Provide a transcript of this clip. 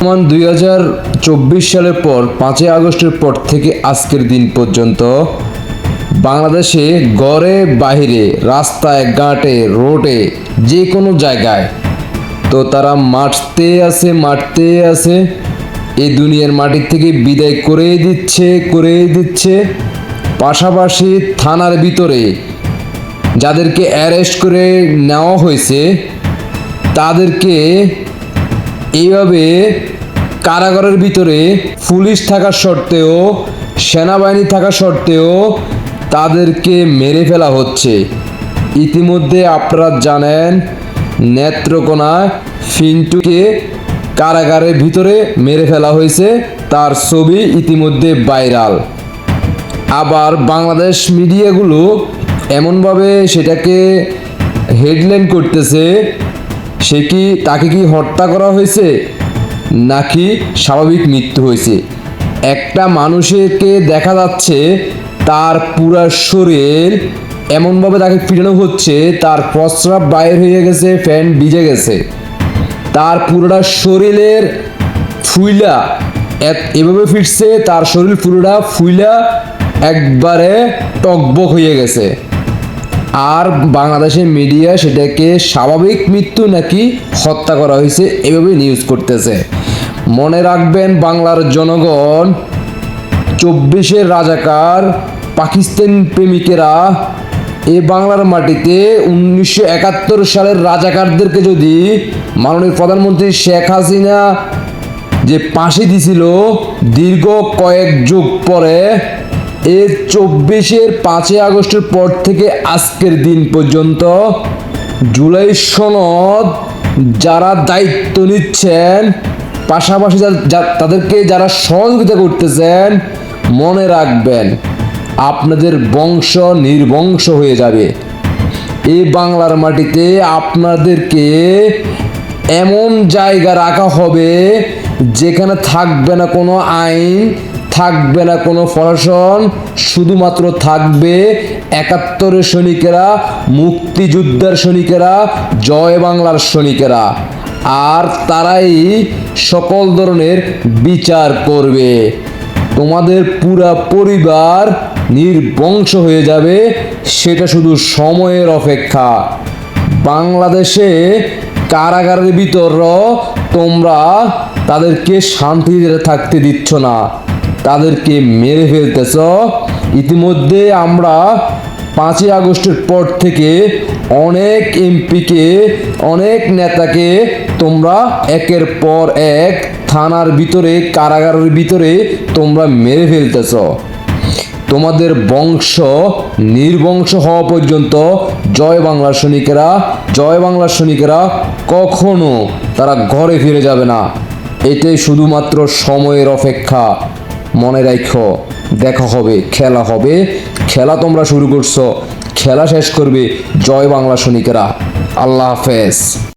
বর্তমান দুই হাজার চব্বিশ সালের পর পাঁচই আগস্টের পর থেকে আজকের দিন পর্যন্ত বাংলাদেশে গড়ে বাহিরে, রাস্তায়, ঘাটে, রোডে যে কোনো জায়গায়, তো তারা মারতে আছে মারতে আছে, এই দুনিয়ার মাটির থেকে বিদায় করে দিচ্ছে করে দিচ্ছে। পাশাপাশি থানার ভিতরে যাদেরকে অ্যারেস্ট করে নেওয়া হয়েছে, তাদেরকে এইভাবে কারাগারের ভিতরে পুলিশ থাকা সত্ত্বেও, সেনাবাহিনী থাকা সত্ত্বেও তাদেরকে মেরে ফেলা হচ্ছে। ইতিমধ্যে আপনারা জানেন, নেত্রকোনা ফিন্টুকে কারাগারের ভিতরে মেরে ফেলা হয়েছে। তার ছবি ইতিমধ্যে ভাইরাল। আবার বাংলাদেশ মিডিয়াগুলো এমনভাবে সেটাকে হেডলাইন করতেছে, সে কি, তাকে কি হত্যা করা হয়েছে? নাকি স্বাভাবিক মৃত্যু হয়েছে? একটা মানুষকে দেখা যাচ্ছে তার পুরা শরীর এমনভাবে তাকে পিটানো হচ্ছে, তার প্রস্রাব বাইর হয়ে গেছে, ফ্যান ভিজে গেছে। তার পুরোটা শরীরের ফুইলা এভাবে ফিরছে, তার শরীর পুরোটা ফুইলা একবারে টকবক হয়ে গেছে। আর বাংলাদেশের মিডিয়া সেটাকে স্বাভাবিক মৃত্যু নাকি হত্যা করা হয়েছে এভাবে নিউজ করতেছে। মনে রাখবেন, বাংলার জনগণ চব্বিশের রাজাকার পাকিস্তান প্রেমিকেরা এ বাংলার মাটিতে উনিশশো একাত্তর সালের রাজাকারদেরকে যদি মাননীয় প্রধানমন্ত্রী শেখ হাসিনা যে পাশে দিছিল, দীর্ঘ কয়েক যুগ পরে এ চব্বিশের পাঁচই আগস্টের পর থেকে আজকের দিন পর্যন্ত জুলাই সনদ যারা দায়িত্ব নিচ্ছেন, পাশাপাশি তাদেরকে যারা সহযোগিতা করতেছেন, মনে রাখবেন, আপনাদের বংশ নির্বংশ হয়ে যাবে। এই বাংলার মাটিতে আপনাদেরকে এমন জায়গা রাখা হবে যেখানে থাকবে না কোনো আইন থাকবে না কোনো প্রশাসন শুধুমাত্র থাকবে একাত্তরের সৈনিকেরা, মুক্তিযুদ্ধের সৈনিকেরা, জয় বাংলার সৈনিকেরা। আর তারাই সকল ধরনের বিচার করবে। তোমাদের পুরা পরিবার নির্বংশ হয়ে যাবে, সেটা শুধু সময়ের অপেক্ষা। বাংলাদেশে কারাগারের ভিতর তোমরা তাদেরকে শান্তিতে থাকতে দিচ্ছ না। তাদেরকে মেরে ফেলতেছ। ইতিমধ্যে আমরা পাঁচই আগস্টের পর থেকে অনেক এমপিকে, অনেক নেতাকে তোমরা একের পর এক থানার ভিতরে, কারাগারের ভিতরে তোমরা মেরে ফেলতেছ। তোমাদের বংশ নির্বংশ হওয়া পর্যন্ত জয় বাংলার সৈনিকেরা, জয় বাংলার সৈনিকেরা কখনো তারা ঘরে ফিরে যাবে না। এটাই শুধুমাত্র সময়ের অপেক্ষা। মনে রাখো দেখা হবে, খেলা হবে। খেলা তোমরা শুরু করছ, খেলা শেষ করবে। জয় বাংলা সৈনিকেরা। আল্লাহ হাফেজ।